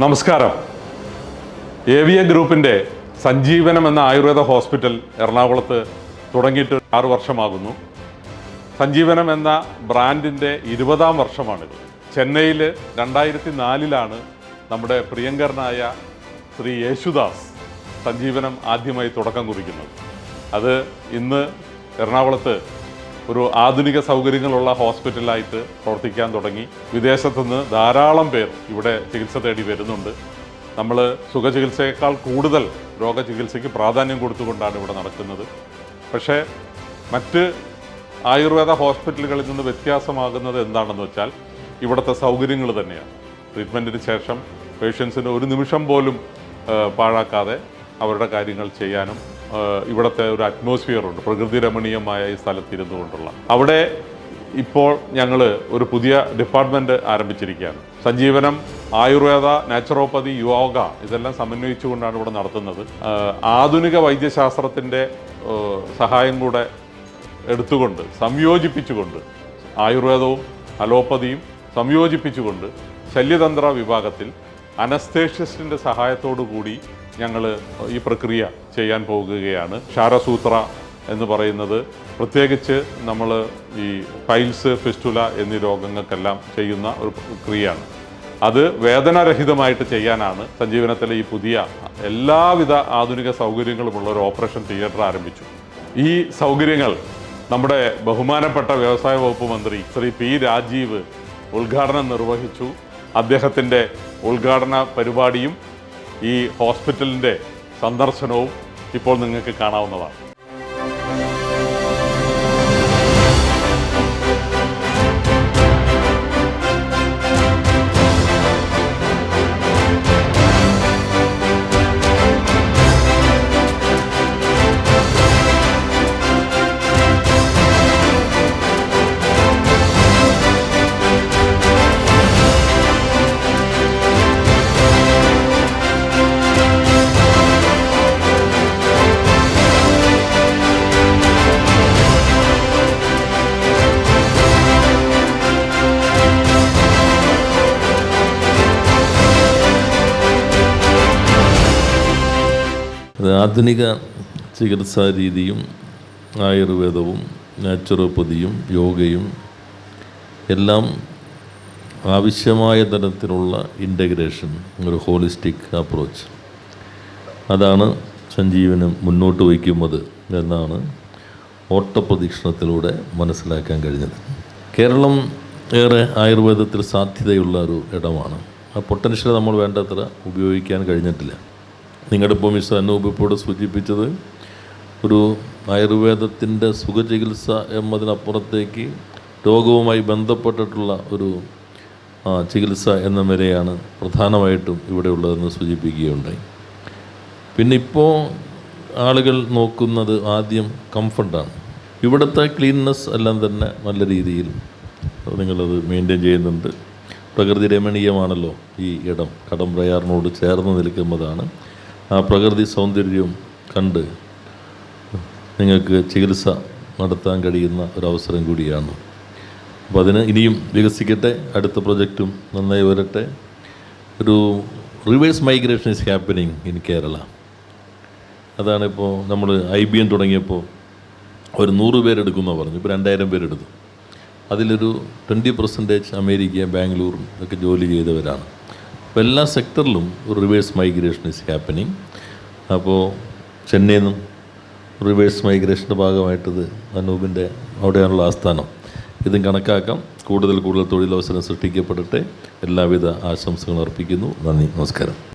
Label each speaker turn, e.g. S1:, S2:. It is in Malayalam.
S1: നമസ്കാരം. എ വി എ ഗ്രൂപ്പിന്റെ സഞ്ജീവനം എന്ന ആയുർവേദ ഹോസ്പിറ്റൽ എറണാകുളത്ത് തുടങ്ങിയിട്ട് ആറു വർഷമാകുന്നു. സഞ്ജീവനം എന്ന ബ്രാൻഡിന്റെ ഇരുപതാം വർഷമാണിത്. ചെന്നൈയിൽ രണ്ടായിരത്തി നാലിലാണ് നമ്മുടെ പ്രിയങ്കരനായ ശ്രീ യേശുദാസ് സഞ്ജീവനം ആദ്യമായി തുടക്കം കുറിക്കുന്നത്. അത് ഇന്ന് എറണാകുളത്ത് ഒരു ആധുനിക സൗകര്യങ്ങളുള്ള ഹോസ്പിറ്റലായിട്ട് പ്രവർത്തിക്കാൻ തുടങ്ങി. വിദേശത്തുനിന്ന് ധാരാളം പേർ ഇവിടെ ചികിത്സ തേടി വരുന്നുണ്ട്. നമ്മൾ സുഖചികിത്സയേക്കാൾ കൂടുതൽ രോഗചികിത്സയ്ക്ക് പ്രാധാന്യം കൊടുത്തുകൊണ്ടാണ് ഇവിടെ നടക്കുന്നത്. പക്ഷേ മറ്റ് ആയുർവേദ ഹോസ്പിറ്റലുകളിൽ നിന്ന് വ്യത്യാസമാകുന്നത് എന്താണെന്ന് വെച്ചാൽ ഇവിടുത്തെ സൗകര്യങ്ങൾ തന്നെയാണ്. ട്രീറ്റ്മെന്റിന് ശേഷം പേഷ്യൻസിന് ഒരു നിമിഷം പോലും പാഴാക്കാതെ അവരുടെ കാര്യങ്ങൾ ചെയ്യാനും ഇവിടുത്തെ ഒരു അറ്റ്മോസ്ഫിയർ ഉണ്ട് പ്രകൃതി രമണീയമായ ഈ സ്ഥലത്തിരുന്നു കൊണ്ടുള്ള. അവിടെ ഇപ്പോൾ ഞങ്ങൾ ഒരു പുതിയ ഡിപ്പാർട്ട്മെന്റ് ആരംഭിച്ചിരിക്കുകയാണ്. സഞ്ജീവനം ആയുർവേദ നാച്ചുറോപ്പതി യോഗ ഇതെല്ലാം സമന്വയിച്ചുകൊണ്ടാണ് ഇവിടെ നടത്തുന്നത്. ആധുനിക വൈദ്യശാസ്ത്രത്തിന്റെ സഹായം കൂടെ എടുത്തുകൊണ്ട് സംയോജിപ്പിച്ചുകൊണ്ട് ആയുർവേദവും അലോപ്പതിയും സംയോജിപ്പിച്ചുകൊണ്ട് ശല്യതന്ത്ര വിഭാഗത്തിൽ അനസ്തേഷ്യസ്റ്റിന്റെ സഹായത്തോടു കൂടി ഞങ്ങൾ ഈ പ്രക്രിയ ചെയ്യാൻ പോകുകയാണ്. ക്ഷാരസൂത്ര എന്ന് പറയുന്നത് പ്രത്യേകിച്ച് നമ്മൾ ഈ പൈൽസ് ഫിസ്റ്റുല എന്നീ രോഗങ്ങൾക്കെല്ലാം ചെയ്യുന്ന ഒരു പ്രക്രിയയാണ്. അത് വേദനാരഹിതമായിട്ട് ചെയ്യാനാണ് സഞ്ജീവനത്തിലെ ഈ പുതിയ എല്ലാവിധ ആധുനിക സൗകര്യങ്ങളുമുള്ള ഒരു ഓപ്പറേഷൻ തിയേറ്റർ ആരംഭിച്ചു. ഈ സൗകര്യങ്ങൾ നമ്മുടെ ബഹുമാനപ്പെട്ട വ്യവസായ വകുപ്പ് മന്ത്രി ശ്രീ പി രാജീവ് ഉദ്ഘാടനം നിർവഹിച്ചു. അദ്ദേഹത്തിന്റെ ഉദ്ഘാടന പരിപാടിയും ഈ ഹോസ്പിറ്റലിന്റെ സന്ദർശനവും ഇപ്പോൾ നിങ്ങൾക്ക് കാണാവുന്നതാണ്.
S2: ആധുനിക ചികിത്സാ രീതിയും ആയുർവേദവും നാച്ചുറോപ്പതിയും യോഗയും എല്ലാം ആവശ്യമായ തരത്തിലുള്ള ഇന്റഗ്രേഷൻ ഒരു ഹോളിസ്റ്റിക് അപ്രോച്ച് അതാണ് സഞ്ജീവനം മുന്നോട്ട് വയ്ക്കുന്നത് എന്നാണ് ഓട്ടപ്രതീക്ഷണത്തിലൂടെ മനസ്സിലാക്കാൻ കഴിഞ്ഞത്. കേരളം ഏറെ ആയുർവേദത്തിൽ സാധ്യതയുള്ള ഒരു ഇടമാണ്. ആ പൊട്ടൻഷ്യൽ നമ്മൾ വേണ്ടത്ര ഉപയോഗിക്കാൻ കഴിഞ്ഞിട്ടില്ല. നിങ്ങളുടെ ഇപ്പോൾ മിസ്റ്റർ അനൂപ് സൂചിപ്പിച്ചത് ഒരു ആയുർവേദത്തിന്റെ സുഖചികിത്സ എന്നതിനപ്പുറത്തേക്ക് രോഗവുമായി ബന്ധപ്പെട്ടിട്ടുള്ള ഒരു ചികിത്സ എന്ന നിലയാണ് പ്രധാനമായിട്ടും ഇവിടെ ഉള്ളതെന്ന് സൂചിപ്പിക്കുകയുണ്ടായി. പിന്നെ ഇപ്പോൾ ആളുകൾ നോക്കുന്നത് ആദ്യം കംഫർട്ടാണ്. ഇവിടുത്തെ ക്ലീൻനെസ് എല്ലാം തന്നെ നല്ല രീതിയിൽ നിങ്ങളത് മെയിന്റെയിൻ ചെയ്യുന്നുണ്ട്. പ്രകൃതി രമണീയമാണല്ലോ ഈ ഇടം. കടമ്പ്രയാറിനോട് ചേർന്ന് നിൽക്കുന്നതാണ്. ആ പ്രകൃതി സൗന്ദര്യം കണ്ട് നിങ്ങൾക്ക് ചികിത്സ നടത്താൻ കഴിയുന്ന ഒരവസരം കൂടിയാണ്. അപ്പോൾ അതിന് ഇനിയും വികസിക്കട്ടെ അടുത്ത പ്രൊജക്റ്റും നന്നായി വരട്ടെ. ഒരു reverse migration is happening in Kerala അതാണിപ്പോൾ നമ്മൾ ഐ ബി എം തുടങ്ങിയപ്പോൾ ഒരു നൂറ് പേരെടുക്കുമെന്ന് പറഞ്ഞു. ഇപ്പോൾ രണ്ടായിരം പേരെടുത്തു അതിലൊരു ട്വന്റി പെർസെന്റേജ് അമേരിക്ക ബാംഗ്ലൂർ ഒക്കെ ജോലി ചെയ്തവരാണ്. അപ്പോൾ എല്ലാ സെക്ടറിലും ഒരു റിവേഴ്സ് മൈഗ്രേഷൻ ഇസ് ഹാപ്പനിങ് അപ്പോൾ ചെന്നൈയിൽ നിന്നും റിവേഴ്സ് മൈഗ്രേഷന്റെ ഭാഗമായിട്ടത് അനൂപിന്റെ അവിടെയാണുള്ള ആസ്ഥാനം. ഇതും കണക്കാക്കാം. കൂടുതൽ കൂടുതൽ തൊഴിലവസരം സൃഷ്ടിക്കപ്പെടട്ടെ. എല്ലാവിധ ആശംസകളും അർപ്പിക്കുന്നു. നന്ദി നമസ്കാരം.